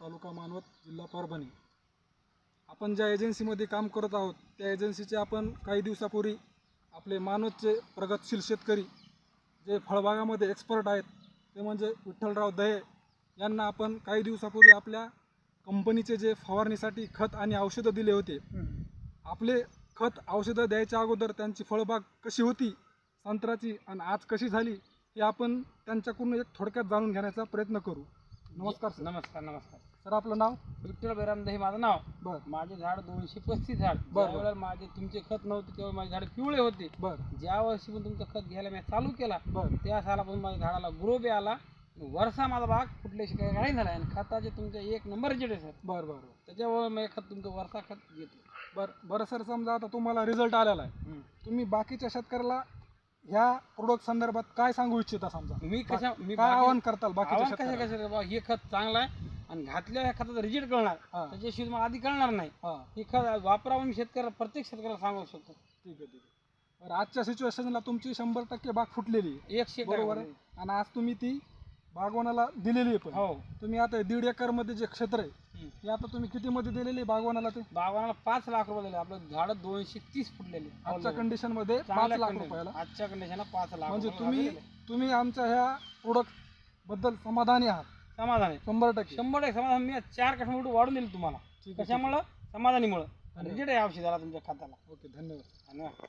तालुका मानवत जिल्हा परभणी. आपण ज्या एजन्सीमध्ये काम करत आहोत त्या एजन्सीचे आपण काही दिवसापूर्वी आपले मानवतचे प्रगतशील शेतकरी जे फळबागामध्ये एक्सपर्ट आहेत ते म्हणजे विठ्ठलराव दहे यांना आपण काही दिवसापूर्वी आपल्या कंपनीचे जे फवारणीसाठी खत आणि औषधं दिले होते आपले खत औषधं द्यायच्या अगोदर त्यांची फळबाग कशी होती संत्राची आणि आज कशी झाली हे आपण त्यांच्याकडून एक थोडक्यात जाणून घेण्याचा प्रयत्न करू. नमस्कार सर नमस्कार नमस्कार. सर आपलं नाव? विठ्ठल बैराम दही माझं नाव. बर. माझे झाड दोनशे पस्तीस झाड. बर. ज्यावेळेला माझे तुमचे खत नव्हते तेव्हा माझे झाड पिवळे होते. बर. ज्या वर्षी पण तुमचं खत घ्यायला मी चालू केला बर. त्या सालापासून माझ्या झाडाला ग्रो बी आला. वर्षा माझा बाग फुटल्याशी काही नाही झाला आणि खताचे तुमचे एक नंबर रिजेक्ट आहे सर बर बर. त्याच्यामुळे मी खत तुमचं वर्षा खत घेतो बर बरं सर समजा आता तुम्हाला रिझल्ट आलेला आहे. तुम्ही बाकीच्या शेतकऱ्याला ह्या प्रोडक्ट संदर्भात काय सांगू इच्छिता समजा? मी कशा मी काय बाकी- आवाहन करताल बाकीच्या आव्हान कशा कशा बाबा हे खत चांगलं आहे आणि घातल्या ह्या खताचा रिजेक्ट कळणार. हा. त्याच्याशिवाय मला आधी कळणार नाही. हा. हे खत वापरावं मी शेतकऱ्याला प्रत्येक शेतकऱ्याला सांगू शकतो. ठीक आहे ठीक आहे. बरं आजच्या सिच्युएशनला तुमची शंभर टक्के बाग फुटलेली आहे. एकशे बरोबर आहे? आणि आज तुम्ही ती बागवानाला दिलेली आहे पण. हो. तुम्ही आता दीड एकरमध्ये जे क्षेत्र आहे ते आता तुम्ही किती मध्ये दिलेली बागवानाला ते? बागाला पाच लाख रुपये दिले. आपलं झाड दोनशे तीस फुटलेले आजच्या कंडिशनमध्ये पाच लाख. रुपयाला. आजच्या कंडिशनला पाच लाख म्हणजे तुम्ही. तुम्ही आमच्या ह्या प्रोडक्टबद्दल समाधानी आहात? समाधान. आहे शंभर टक्के. शंभर टक्के समाधान. मी चार कस्टमर वाढून दिले तुम्हाला? कशामुळं? समाधानीमुळं. रिजेक्ट आहे औषधाला तुमच्या खात्याला. ओके धन्यवाद. धन्यवाद.